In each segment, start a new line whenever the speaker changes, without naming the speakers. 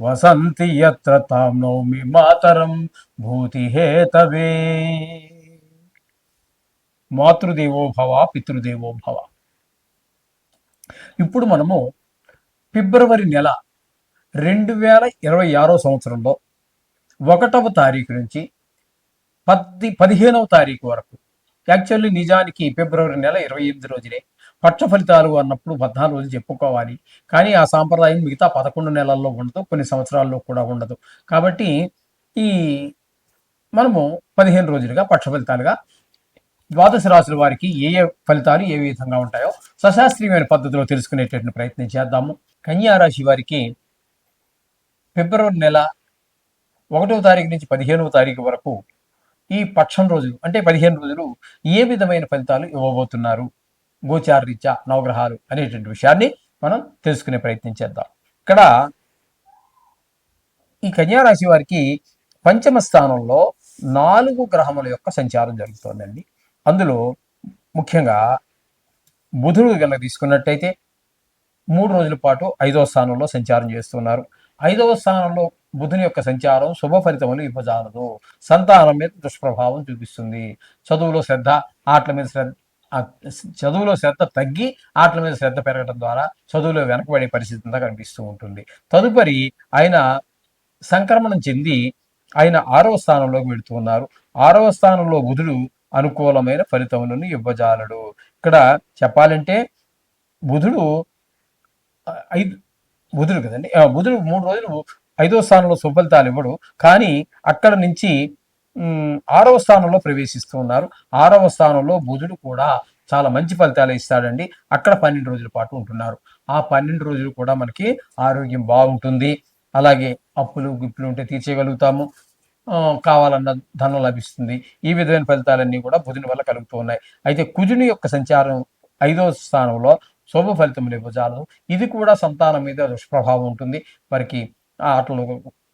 వసంతి ఎత్ర తాం నౌమి మాతరం భూతిహేతవే మాతృదేవో భవ పితృదేవో భవ. ఇప్పుడు మనము ఫిబ్రవరి నెల రెండు వేల ఇరవై ఆరో సంవత్సరంలో ఒకటవ తారీఖు నుంచి పద్ది పదిహేనవ తారీఖు వరకు. యాక్చువల్లీ నిజానికి ఫిబ్రవరి నెల ఇరవై ఎనిమిది రోజునే. పక్ష ఫలితాలు అన్నప్పుడు పద్నాలుగు రోజులు చెప్పుకోవాలి. కానీ ఆ సాంప్రదాయం మిగతా పదకొండు నెలల్లో ఉండదు కొన్ని సంవత్సరాల్లో కూడా ఉండదు. కాబట్టి ఈ మనము పదిహేను రోజులుగా పక్ష ఫలితాలుగా ద్వాదశ రాశుల వారికి ఏ ఏ ఫలితాలు ఏ విధంగా ఉంటాయో సశాస్త్రీయమైన పద్ధతిలో తెలుసుకునేటటువంటి ప్రయత్నం చేద్దాము. కన్యారాశి వారికి ఫిబ్రవరి నెల ఒకటవ తారీఖు నుంచి పదిహేనవ తారీఖు వరకు ఈ పక్షం రోజులు అంటే పదిహేను రోజులు ఏ విధమైన ఫలితాలు ఇవ్వబోతున్నారు? గోచారరీత్యా నవగ్రహాలు అనేటువంటి విషయాన్ని మనం తెలుసుకునే ప్రయత్నం చేద్దాం. ఇక్కడ ఈ కన్యారాశి వారికి పంచమ స్థానంలో నాలుగు గ్రహముల యొక్క సంచారం జరుగుతోందండి. అందులో ముఖ్యంగా బుధుడు కనుక తీసుకున్నట్టయితే మూడు రోజుల పాటు ఐదవ స్థానంలో సంచారం చేస్తున్నారు. ఐదవ స్థానంలో బుధుని యొక్క సంచారం శుభ ఫలితములు ఇవ్వజాలదు. సంతానం మీద దుష్ప్రభావం చూపిస్తుంది. చదువులో శ్రద్ధ ఆటల మీద శ్రద్ధ ఆ చదువులో శ్రద్ధ తగ్గి ఆటల మీద శ్రద్ధ పెరగడం ద్వారా చదువులో వెనకబడే పరిస్థితి అంతా కనిపిస్తూ ఉంటుంది. తదుపరి ఆయన సంక్రమణం చెంది ఆయన ఆరవ స్థానంలోకి వెళుతూ ఉన్నారు. ఆరవ స్థానంలో బుధుడు అనుకూలమైన ఫలితములను ఇవ్వజాలడు. ఇక్కడ చెప్పాలంటే బుధుడు ఐదు బుధుడు కదండి? ఆ, బుధుడు మూడు రోజులు ఐదో స్థానంలో సుఫలితాలు ఇవ్వడు. కానీ అక్కడ నుంచి ఆరవ స్థానంలో ప్రవేశిస్తూ ఉన్నారు. ఆరవ స్థానంలో బుధుడు కూడా చాలా మంచి ఫలితాలు ఇస్తాడండి. అక్కడ పన్నెండు రోజుల పాటు ఉంటున్నారు. ఆ పన్నెండు రోజులు కూడా మనకి ఆరోగ్యం బాగుంటుంది. అలాగే అప్పులు గుప్పులు ఉంటే తీర్చేయగలుగుతాము. కావాలన్న ధనం లభిస్తుంది. ఈ విధమైన ఫలితాలన్నీ కూడా బుధుని వల్ల కలుగుతూ ఉన్నాయి. అయితే కుజుని యొక్క సంచారం ఐదవ స్థానంలో శుభ ఫలితములు ఇవ్వజాలదు ఇది కూడా సంతానం మీద దుష్ప్రభావం ఉంటుంది. వారికి ఆ ఆటలు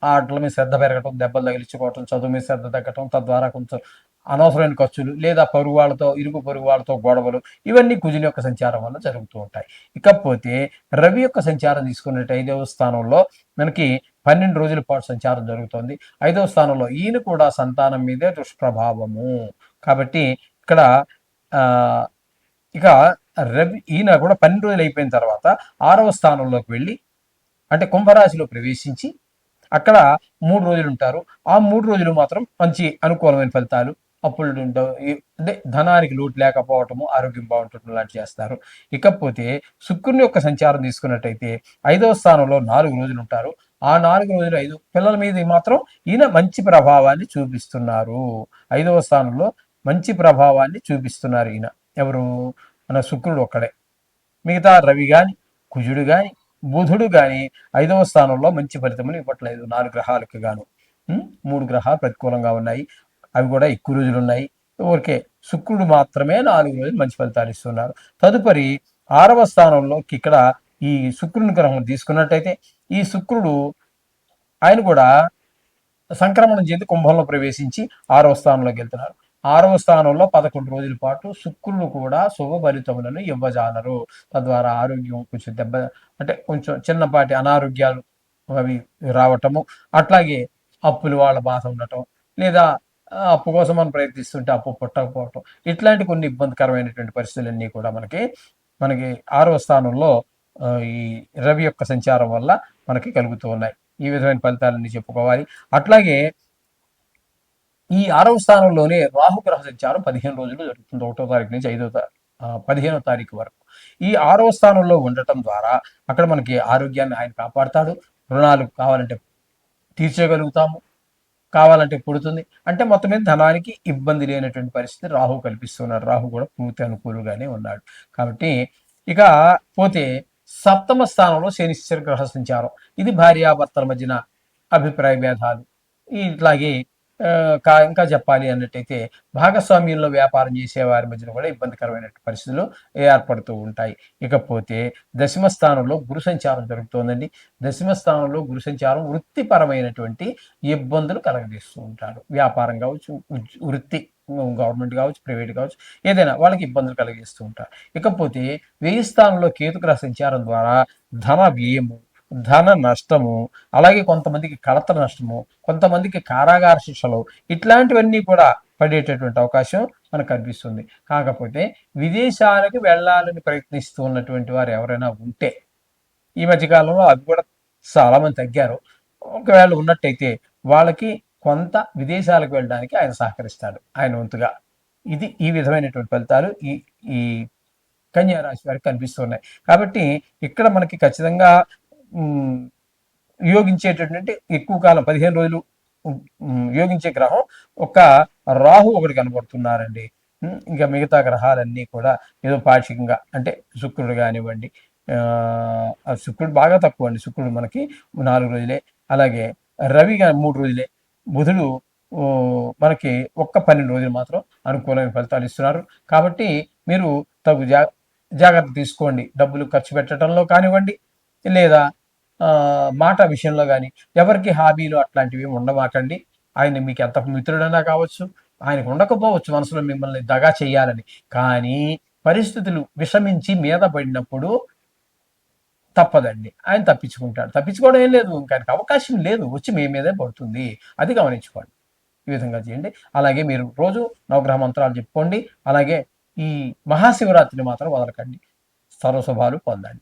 ఆ ఆటల మీద శ్రద్ధ పెరగటం దెబ్బలు తగిలించుకోవటం చదువు మీద శ్రద్ధ తగ్గటం తద్వారా కొంచెం అనవసరమైన ఖర్చులు లేదా పరుగు వాళ్ళతో ఇరుగు పరుగు వాళ్ళతో గొడవలు ఇవన్నీ కుజుని యొక్క సంచారం వల్ల జరుగుతూ ఉంటాయి. ఇకపోతే రవి యొక్క సంచారం తీసుకున్నట్టు ఐదవ స్థానంలో మనకి పన్నెండు రోజుల పాటు సంచారం జరుగుతుంది. ఐదవ స్థానంలో ఈయన కూడా సంతానం మీదే దుష్ప్రభావము. కాబట్టి ఇక్కడ ఇక రవి ఈయన కూడా పన్నెండు రోజులు అయిపోయిన తర్వాత ఆరవ స్థానంలోకి వెళ్ళి అంటే కుంభరాశిలో ప్రవేశించి అక్కడ మూడు రోజులు ఉంటారు. ఆ మూడు రోజులు మాత్రం మంచి అనుకూలమైన ఫలితాలు అప్పులు అంటే ధనానికి లోటు లేకపోవటము ఆరోగ్యం బాగుంటుంది లాంటి చేస్తారు. ఇకపోతే శుక్రుని యొక్క సంచారం తీసుకున్నట్టయితే ఐదవ స్థానంలో నాలుగు రోజులు ఉంటారు. ఆ నాలుగు రోజులు ఐదు పిల్లల మీద మాత్రం ఈయన మంచి ప్రభావాన్ని చూపిస్తున్నారు. ఐదవ స్థానంలో మంచి ప్రభావాన్ని చూపిస్తున్నారు ఈయన. ఎవరు? మన శుక్రుడు ఒక్కడే. మిగతా రవి కానీ కుజుడు కానీ బుధుడు గాని ఐదవ స్థానంలో మంచి ఫలితములు ఇవ్వట్లేదు. నాలుగు గ్రహాలకు గాను. మూడు గ్రహాలు ప్రతికూలంగా ఉన్నాయి. అవి కూడా ఎక్కువ రోజులు ఉన్నాయి. ఓకే శుక్రుడు మాత్రమే నాలుగు రోజులు మంచి ఫలితాలు ఇస్తున్నారు. తదుపరి ఆరవ స్థానంలోకి ఇక్కడ ఈ శుక్రుని గ్రహం తీసుకున్నట్టయితే ఈ శుక్రుడు ఆయన కూడా సంక్రమణం చెంది కుంభంలో ప్రవేశించి ఆరవ స్థానంలోకి వెళ్తున్నారు. ఆరవ స్థానంలో పదకొండు రోజుల పాటు శుక్రుడు కూడా శుభ ఫలితములను ఇవ్వజాలరు. తద్వారా ఆరోగ్యం కొంచెం దెబ్బ అంటే కొంచెం చిన్నపాటి అనారోగ్యాలు అవి రావటము అట్లాగే అప్పులు వాళ్ళ బాధ ఉండటం లేదా అప్పు కోసం మనం ప్రయత్నిస్తుంటే అప్పు పుట్టకపోవటం ఇట్లాంటి కొన్ని ఇబ్బందికరమైనటువంటి పరిస్థితులన్నీ కూడా మనకి మనకి ఆరవ స్థానంలో ఈ రవి యొక్క సంచారం వల్ల మనకి కలుగుతూ ఉన్నాయి. ఈ విధమైన ఫలితాలన్నీ చెప్పుకోవాలి. అట్లాగే ఈ ఆరవ స్థానంలోనే రాహుగ్రహ సంచారం పదిహేను రోజులు జరుగుతుంది. ఒకటో తారీఖు నుంచి ఐదో తారీఖు పదిహేనో తారీఖు వరకు. ఈ ఆరవ స్థానంలో ఉండటం ద్వారా అక్కడ మనకి ఆరోగ్యాన్ని ఆయన కాపాడుతాడు. రుణాలు కావాలంటే తీర్చగలుగుతాము. కావాలంటే పుడుతుంది. అంటే మొత్తం మీద ధనానికి ఇబ్బంది లేనటువంటి పరిస్థితి రాహు కల్పిస్తున్నాడు రాహు కూడా పూర్తి అనుకూలంగానే ఉన్నాడు. కాబట్టి ఇక పోతే సప్తమ స్థానంలో శనిశ్చర గ్రహ సంచారం. ఇది భార్యాభర్తల మధ్యన అభిప్రాయ భేదాలు. ఇట్లాగే ఇంకా చెప్పాలి అన్నట్టయితే భాగస్వామ్యంలో వ్యాపారం చేసే వారి మధ్యన కూడా ఇబ్బందికరమైన పరిస్థితులు ఏర్పడుతూ ఉంటాయి. ఇకపోతే దశమ స్థానంలో గురు సంచారం జరుగుతోందండి. దశమ స్థానంలో గురు సంచారం వృత్తిపరమైనటువంటి ఇబ్బందులు కలగదీస్తూ ఉంటారు. వ్యాపారం కావచ్చు వృత్తి గవర్నమెంట్ కావచ్చు ప్రైవేట్ కావచ్చు ఏదైనా వాళ్ళకి ఇబ్బందులు కలిగిస్తూ ఉంటారు. ఇకపోతే వేయి స్థానంలో కేతుగ్రహ సంచారం ద్వారా ధన వ్యయము ధన నష్టము అలాగే కొంతమందికి కడత నష్టము కొంతమందికి కారాగార శిక్షలు ఇట్లాంటివన్నీ కూడా పడేటటువంటి అవకాశం మనకు కనిపిస్తుంది. కాకపోతే విదేశాలకు వెళ్ళాలని ప్రయత్నిస్తూ ఉన్నటువంటి వారు ఎవరైనా ఉంటే ఈ మధ్యకాలంలో అవి కూడా చాలామంది తగ్గారు. ఒకవేళ ఉన్నట్టయితే వాళ్ళకి కొంత విదేశాలకు వెళ్ళడానికి ఆయన సహకరిస్తాడు ఆయన వంతుగా. ఇది ఈ విధమైనటువంటి ఫలితాలు ఈ ఈ కన్యా రాశి వారికి కనిపిస్తున్నాయి కాబట్టి ఇక్కడ మనకి ఖచ్చితంగా యోగించేటటువంటి ఎక్కువ కాలం పదిహేను రోజులు యోగించే గ్రహం ఒక రాహు ఒకటి కనబడుతున్నారండి. ఇంకా మిగతా గ్రహాలన్నీ కూడా ఏదో పాక్షికంగా అంటే శుక్రుడు కానివ్వండి ఆ, శుక్రుడు బాగా తక్కువ అండి. శుక్రుడు మనకి నాలుగు రోజులే అలాగే రవి మూడు రోజులే. బుధుడు మనకి ఒక్క పన్నెండు రోజులు మాత్రం అనుకూలమైన ఫలితాలు ఇస్తున్నారు. కాబట్టి మీరు తగు జా జాగ్రత్త తీసుకోండి. డబ్బులు ఖర్చు పెట్టడంలో కానివ్వండి లేదా మాట విషయంలో కానీ ఎవరికి హాబీలు అట్లాంటివి ఉండమాకండి. ఆయన మీకు ఎంత మిత్రుడైనా కావచ్చు ఆయనకు ఉండకపోవచ్చు మనసులో మిమ్మల్ని దగా చేయాలని. కానీ పరిస్థితులు విషమించి మీద పడినప్పుడు తప్పదండి. ఆయన తప్పించుకుంటాడు. తప్పించుకోవడం ఏం లేదు. ఇంకా అవకాశం లేదు. వచ్చి మీ మీదే పడుతుంది. అది గమనించుకోండి. ఈ విధంగా చేయండి. అలాగే మీరు రోజు నవగ్రహ మంత్రాలు చెప్పుకోండి. అలాగే ఈ మహాశివరాత్రిని మాత్రం వదలకండి. సర్వశుభాలు పొందండి.